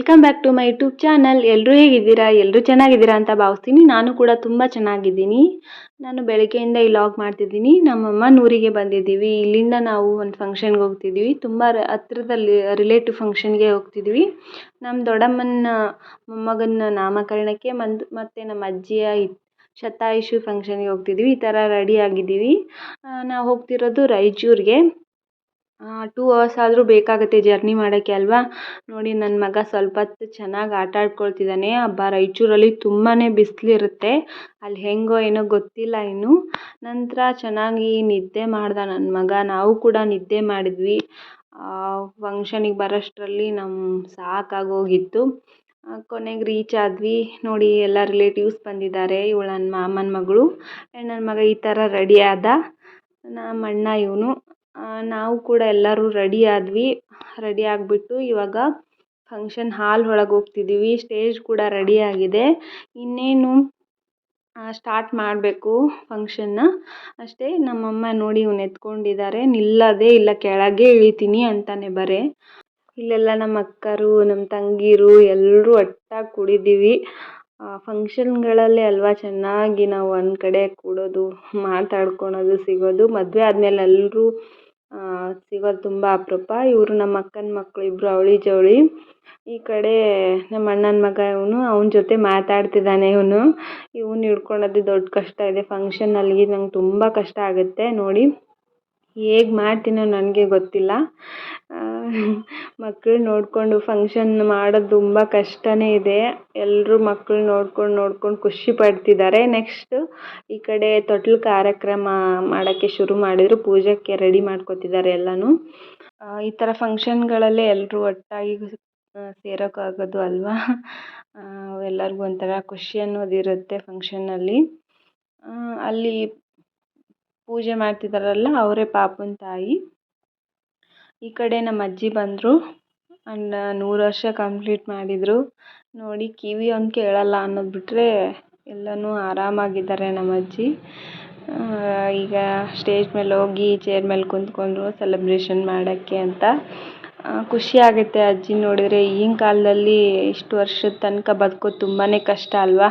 Welcome back to my YouTube channel. ಎಲ್ಲರೂ ಹೇಗಿದ್ದೀರಾ? ಎಲ್ಲರೂ ಚೆನ್ನಾಗಿದ್ದೀರಾ ಅಂತ ಭಾವಿಸ್ತೀನಿ. ನಾನು ಕೂಡ ತುಂಬ ಚೆನ್ನಾಗಿದ್ದೀನಿ. ನಾನು ಬೆಳಗ್ಗೆಯಿಂದ ಈ ಲಾಗ್ ಮಾಡ್ತಿದ್ದೀನಿ. ನಮ್ಮಮ್ಮ ನೂರಿಗೆ ಬಂದಿದ್ದೀವಿ. ಇಲ್ಲಿಂದ ನಾವು ಒಂದು ಫಂಕ್ಷನ್ಗೆ ಹೋಗ್ತಿದ್ದೀವಿ. ತುಂಬ ಹತ್ರದಲ್ಲಿ ರಿಲೇಟಿವ್ ಫಂಕ್ಷನ್ಗೆ ಹೋಗ್ತಿದ್ದೀವಿ. ನಮ್ಮ ದೊಡ್ಡಮ್ಮನ, ಮೊಮ್ಮಗನ ನಾಮಕರಣಕ್ಕೆ ಮಂದ್, ಮತ್ತು ನಮ್ಮ ಅಜ್ಜಿಯ ಶತಾಯುಷಿ ಫಂಕ್ಷನ್ಗೆ ಹೋಗ್ತಿದ್ವಿ ಈ ಥರ ರೆಡಿ ಆಗಿದ್ದೀವಿ. ನಾವು ಹೋಗ್ತಿರೋದು ರಾಯಚೂರಿಗೆ. ಟೂ ಅವರ್ಸ್ ಆದರೂ ಬೇಕಾಗುತ್ತೆ ಜರ್ನಿ ಮಾಡೋಕ್ಕೆ ಅಲ್ವಾ? ನೋಡಿ ನನ್ನ ಮಗ ಸ್ವಲ್ಪ ಹೊತ್ತು ಚೆನ್ನಾಗಿ ಆಟ ಆಡ್ಕೊಳ್ತಿದ್ದಾನೆ ಹಬ್ಬ ರಾಯಚೂರಲ್ಲಿ ತುಂಬಾ ಬಿಸಿಲಿರುತ್ತೆ. ಅಲ್ಲಿ ಹೆಂಗೋ ಏನೋ ಗೊತ್ತಿಲ್ಲ ಇನ್ನು. ನಂತರ ಚೆನ್ನಾಗಿ ನಿದ್ದೆ ಮಾಡ್ದ ನನ್ನ ಮಗ. ನಾವು ಕೂಡ ನಿದ್ದೆ ಮಾಡಿದ್ವಿ. ಫಂಕ್ಷನಿಗೆ ಬರೋಷ್ಟರಲ್ಲಿ ನಮ್ಮ ಸಾಕಾಗೋಗಿತ್ತು ಕೊನೆಗೆ ರೀಚ್ ಆದ್ವಿ. ನೋಡಿ, ಎಲ್ಲ ರಿಲೇಟಿವ್ಸ್ ಬಂದಿದ್ದಾರೆ. ಇವಳು ನನ್ನ ಮಾಮನ ಮಗಳು. ನನ್ನ ಮಗ ಈ ಥರ ರೆಡಿ ಆದ. ನಮ್ಮ ಅಣ್ಣ ಇವನು. ನಾವು ಕೂಡ ಎಲ್ಲರೂ ರೆಡಿ ಆದ್ವಿ. ರೆಡಿ ಆಗಿಬಿಟ್ಟು ಇವಾಗ ಫಂಕ್ಷನ್ ಹಾಲ್ ಒಳಗೆ ಹೋಗ್ತಿದ್ದೀವಿ ಸ್ಟೇಜ್ ಕೂಡ ರೆಡಿ ಆಗಿದೆ. ಇನ್ನೇನು ಸ್ಟಾರ್ಟ್ ಮಾಡಬೇಕು ಫಂಕ್ಷನ್ನ ಅಷ್ಟೇ ನಮ್ಮಮ್ಮ ನೋಡಿ ಇವ್ನು ಎತ್ಕೊಂಡಿದ್ದಾರೆ ನಿಲ್ಲದೆ ಇಲ್ಲ, ಕೆಳಗೆ ಇಳಿತೀನಿ ಅಂತಾನೆ ಬರೇ. ಇಲ್ಲೆಲ್ಲ ನಮ್ಮ ಅಕ್ಕರು ನಮ್ಮ ತಂಗೀರು ಎಲ್ಲರೂ ಒಟ್ಟಾಗಿ ಕೂಡಿದ್ದೀವಿ ಫಂಕ್ಷನ್ಗಳಲ್ಲಿ ಅಲ್ವಾ ಚೆನ್ನಾಗಿ ನಾವು ಒಂದು ಕಡೆ ಕೂಡೋದು, ಮಾತಾಡ್ಕೊಳೋದು ಸಿಗೋದು. ಮದುವೆ ಆದಮೇಲೆ ಎಲ್ಲರೂ ಸಿಗೋದು ತುಂಬ ಅಪರೂಪ. ಇವರು ನಮ್ಮ ಅಕ್ಕನ ಮಕ್ಕಳು ಇಬ್ಬರು ಅವಳಿ ಜವಳಿ. ಈ ಕಡೆ ನಮ್ಮ ಅಣ್ಣನ ಮಗ ಇವನು, ಅವನ ಜೊತೆ ಮಾತಾಡ್ತಿದ್ದಾನೆ ಇವನು. ಇವ್ನ ಹಿಡ್ಕೊಳ್ಳೋದೇ ದೊಡ್ಡ ಕಷ್ಟ ಇದೆ. ಫಂಕ್ಷನಲ್ಲಿ ನಂಗೆ ತುಂಬ ಕಷ್ಟ ಆಗುತ್ತೆ. ನೋಡಿ ಹೇಗೆ ಮಾಡ್ತೀನೋ ನನಗೆ ಗೊತ್ತಿಲ್ಲ. ಮಕ್ಕಳು ನೋಡಿಕೊಂಡು ಫಂಕ್ಷನ್ ಮಾಡೋದು ತುಂಬ ಕಷ್ಟನೇ ಇದೆ. ಎಲ್ಲರೂ ಮಕ್ಕಳು ನೋಡ್ಕೊಂಡು ನೋಡ್ಕೊಂಡು ಖುಷಿ ಪಡ್ತಿದ್ದಾರೆ. ನೆಕ್ಸ್ಟು ಈ ಕಡೆ ತೊಟ್ಲು ಕಾರ್ಯಕ್ರಮ ಮಾಡೋಕ್ಕೆ ಶುರು ಮಾಡಿದರು. ಪೂಜೆಗೆ ರೆಡಿ ಮಾಡ್ಕೊತಿದ್ದಾರೆ ಎಲ್ಲನೂ. ಈ ಥರ ಫಂಕ್ಷನ್ಗಳಲ್ಲೇ ಎಲ್ಲರೂ ಒಟ್ಟಾಗಿ ಸೇರೋಕ್ಕಾಗೋದು ಅಲ್ವಾ? ಎಲ್ಲರಿಗೂ ಒಂಥರ ಖುಷಿ ಅನ್ನೋದಿರುತ್ತೆ ಫಂಕ್ಷನ್ನಲ್ಲಿ ಅಲ್ಲಿ ಪೂಜೆ ಮಾಡ್ತಿದ್ದಾರಲ್ಲ ಅವರೇ ಪಾಪನ ತಾಯಿ. ಈ ಕಡೆ ನಮ್ಮ ಅಜ್ಜಿ ಬಂದರು ಅಂಡ್ ನೂರು ವರ್ಷ ಕಂಪ್ಲೀಟ್ ಮಾಡಿದರು. ನೋಡಿ, ಕಿವಿ ಒಂದು ಕೇಳಲ್ಲ ಅನ್ನೋದು ಬಿಟ್ಟರೆ ಎಲ್ಲನೂ ಆರಾಮಾಗಿದ್ದಾರೆ ನಮ್ಮ ಅಜ್ಜಿ. ಈಗ ಸ್ಟೇಜ್ ಮೇಲೆ ಹೋಗಿ ಚೇರ್ ಮೇಲೆ ಕುಂತ್ಕೊಂಡ್ರು ಸೆಲೆಬ್ರೇಷನ್ ಮಾಡೋಕ್ಕೆ ಅಂತ. ಖುಷಿ ಆಗುತ್ತೆ ಅಜ್ಜಿ ನೋಡಿದರೆ. ಈಗಿನ ಕಾಲದಲ್ಲಿ ಇಷ್ಟು ವರ್ಷದ ತನಕ ಬದುಕೋದು ತುಂಬಾ ಕಷ್ಟ ಅಲ್ವಾ?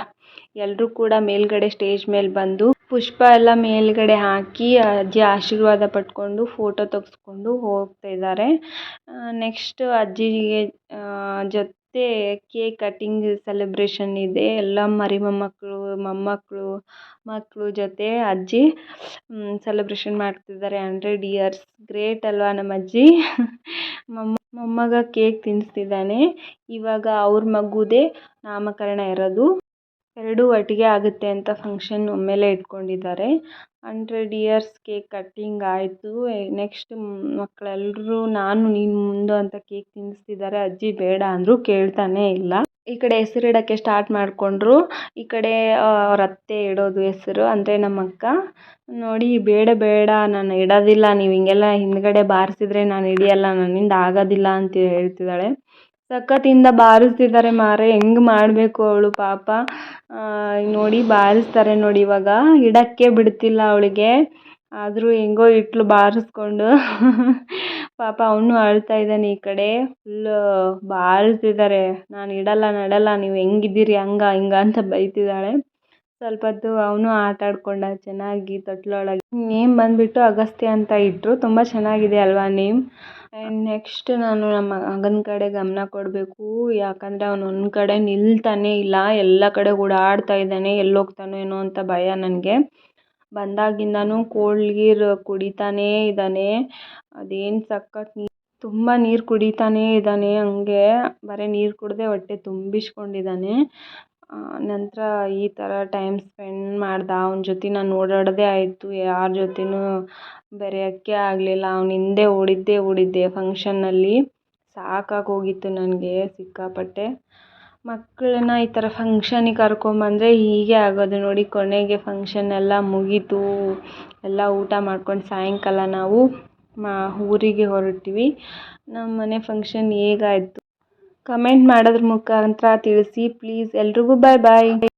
ಎಲ್ಲರೂ ಕೂಡ ಮೇಲ್ಗಡೆ ಸ್ಟೇಜ್ ಮೇಲೆ ಬಂದು ಪುಷ್ಪ ಎಲ್ಲ ಮೇಲ್ಗಡೆ ಹಾಕಿ ಅಜ್ಜಿ ಆಶೀರ್ವಾದ ಪಡ್ಕೊಂಡು ಫೋಟೋ ತೆಗೆಸ್ಕೊಂಡು ಹೋಗ್ತಾ ಇದ್ದಾರೆ. ನೆಕ್ಸ್ಟ್ ಅಜ್ಜಿಗೆ ಜೊತೆ ಕೇಕ್ ಕಟ್ಟಿಂಗ್ ಸೆಲೆಬ್ರೇಷನ್ ಇದೆ. ಎಲ್ಲ ಮರಿ ಮೊಮ್ಮಕ್ಕಳು ಮೊಮ್ಮಕ್ಕಳು ಮಕ್ಕಳು ಜೊತೆ ಅಜ್ಜಿ ಸೆಲೆಬ್ರೇಷನ್ ಮಾಡ್ತಿದ್ದಾರೆ. ಹಂಡ್ರೆಡ್ ಇಯರ್ಸ್ ಗ್ರೇಟ್ ಅಲ್ವಾ ನಮ್ಮ ಅಜ್ಜಿ? ಮೊಮ್ಮ, ಮೊಮ್ಮಗ ಕೇಕ್ ತಿನ್ನಿಸ್ತಿದ್ದಾನೆ ಇವಾಗ ಅವ್ರ ಮಗುದೇ ನಾಮಕರಣ ಇರೋದು. ಎರಡೂ ಒಟ್ಟಿಗೆ ಆಗುತ್ತೆ ಅಂತ ಫಂಕ್ಷನ್ ಒಮ್ಮೆಲೇ ಇಟ್ಕೊಂಡಿದ್ದಾರೆ. ಹಂಡ್ರೆಡ್ ಇಯರ್ಸ್ ಕೇಕ್ ಕಟ್ಟಿಂಗ್ ಆಯಿತು. ನೆಕ್ಸ್ಟ್ ಮಕ್ಕಳೆಲ್ಲರೂ ನಾನು, ನೀನು ಮುಂದೆ ಅಂತ ಕೇಕ್ ತಿನ್ನಿಸ್ತಿದ್ದಾರೆ ಅಜ್ಜಿ ಬೇಡ ಅಂದರು ಕೇಳ್ತಾನೇ ಇಲ್ಲ. ಈ ಕಡೆ ಹೆಸರು ಇಡೋಕ್ಕೆ ಸ್ಟಾರ್ಟ್ ಮಾಡಿಕೊಂಡ್ರು. ಈ ಕಡೆ ಅವ್ರ ಅತ್ತೆ ಇಡೋದು ಹೆಸರು, ಅಂದರೆ ನಮ್ಮ ಅಕ್ಕ ನೋಡಿ, ಬೇಡ ಬೇಡ, ನಾನು ಇಡೋದಿಲ್ಲ. ನೀವು ಹಿಂಗೆಲ್ಲ ಹಿಂದ್ಗಡೆ ಬಾರಿಸಿದ್ರೆ ನಾನು ಹಿಡಿಯಲ್ಲ ನನ್ನಿಂದ ಆಗೋದಿಲ್ಲ ಅಂತ ಹೇಳ್ತಿದ್ದಾಳೆ. ಸಖತ್ತಿಂದ ಬಾರಿಸ್ತಿದ್ದಾರೆ ಮಾರೆ. ಹೆಂಗೆ ಮಾಡಬೇಕು ಅವಳು ಪಾಪ? ನೋಡಿ ಬಾರಿಸ್ತಾರೆ ನೋಡಿ ಇವಾಗ. ಇಡಕ್ಕೆ ಬಿಡ್ತಿಲ್ಲ ಅವಳಿಗೆ. ಆದರೂ ಹೆಂಗೋ ಇಟ್ಲು ಬಾರಿಸ್ಕೊಂಡು. ಪಾಪ ಅವನು ಅಳ್ತಾ ಇದ್ದಾನೆ ಈ ಕಡೆ. ಫುಲ್ಲು ಬಾರಿಸ್ತಿದ್ದಾರೆ ನಾನು ಇಡಲ್ಲ, ನಡಲ್ಲ, ನೀವು ಹೆಂಗಿದ್ದೀರಿ, ಹಂಗ, ಹಿಂಗ ಅಂತ ಬೈತಿದ್ದಾಳೆ ಸ್ವಲ್ಪ ಹೊತ್ತು ಅವನು ಆಟ ಆಡ್ಕೊಂಡ ಚೆನ್ನಾಗಿ ತೊಟ್ಲೊಳಗೆ. ನೇಮ್ ಬಂದುಬಿಟ್ಟು ಅಗಸ್ತ್ಯ ಅಂತ ಇಟ್ಟರು ತುಂಬ ಚೆನ್ನಾಗಿದೆ ಅಲ್ವಾ ನೇಮ್? ಆ್ಯಂಡ್ ನೆಕ್ಸ್ಟ್ ನಾನು ನಮ್ಮ ಮಗನ ಕಡೆ ಗಮನ ಕೊಡಬೇಕು. ಯಾಕಂದರೆ ಅವನು ಒಂದು ಕಡೆ ನಿಲ್ತಾನೇ ಇಲ್ಲ. ಎಲ್ಲ ಕಡೆ ಓಡಾಡ್ತಾ ಇದ್ದಾನೆ. ಎಲ್ಲಿ ಹೋಗ್ತಾನೋ ಏನೋ ಅಂತ ಭಯ ನನಗೆ. ಬಂದಾಗಿಂದನೂ ಕೋಲ್ಡ್ ನೀರು ಕುಡಿತಾನೇ ಇದ್ದಾನೆ. ಅದೇನು ಸಖತ್ ನೀರು ತುಂಬ ನೀರು ಕುಡಿತಾನೇ ಇದ್ದಾನೆ. ಹಂಗೆ ಬರೀ ನೀರು ಕುಡಿದೆ ಹೊಟ್ಟೆ ತುಂಬಿಸ್ಕೊಂಡಿದ್ದಾನೆ. ನಂತರ ಈ ಥರ ಟೈಮ್ ಸ್ಪೆಂಡ್ ಮಾಡ್ದೆ, ಅವ್ನ ಜೊತೆ ನಾನು ಓಡಾಡೋದೇ ಆಯಿತು, ಯಾರ ಜೊತೆಯೂ ಬೆರೆಯೋಕ್ಕೆ ಆಗಲಿಲ್ಲ. ಅವ್ನ ಹಿಂದೆ ಓಡಿದ್ದೇ ಓಡಿದ್ದೆ ಫಂಕ್ಷನ್ನಲ್ಲಿ ಸಾಕಾಗಿ ಹೋಗಿತ್ತು ನನಗೆ, ಸಿಕ್ಕಾಪಟ್ಟೆ. ಮಕ್ಕಳನ್ನ ಈ ಥರ ಫಂಕ್ಷನಿಗೆ ಕರ್ಕೊಂಬಂದರೆ ಹೀಗೆ ಆಗೋದು ನೋಡಿ ಕೊನೆಗೆ ಫಂಕ್ಷನ್ ಎಲ್ಲ ಮುಗೀತು. ಎಲ್ಲ ಊಟ ಮಾಡ್ಕೊಂಡು ಸಾಯಂಕಾಲ ನಾವು ಮಾ, ಊರಿಗೆ ಹೊರಟ್ವಿ. ನಮ್ಮ ಮನೆ ಫಂಕ್ಷನ್ ಹೇಗಾಯಿತು? ಕಮೆಂಟ್ ಮಾಡೋದ್ರ ಮುಖಾಂತರ ತಿಳಿಸಿ. ಪ್ಲೀಸ್ ಎಲ್ರಿಗೂ ಬಾಯ್ ಬಾಯ್.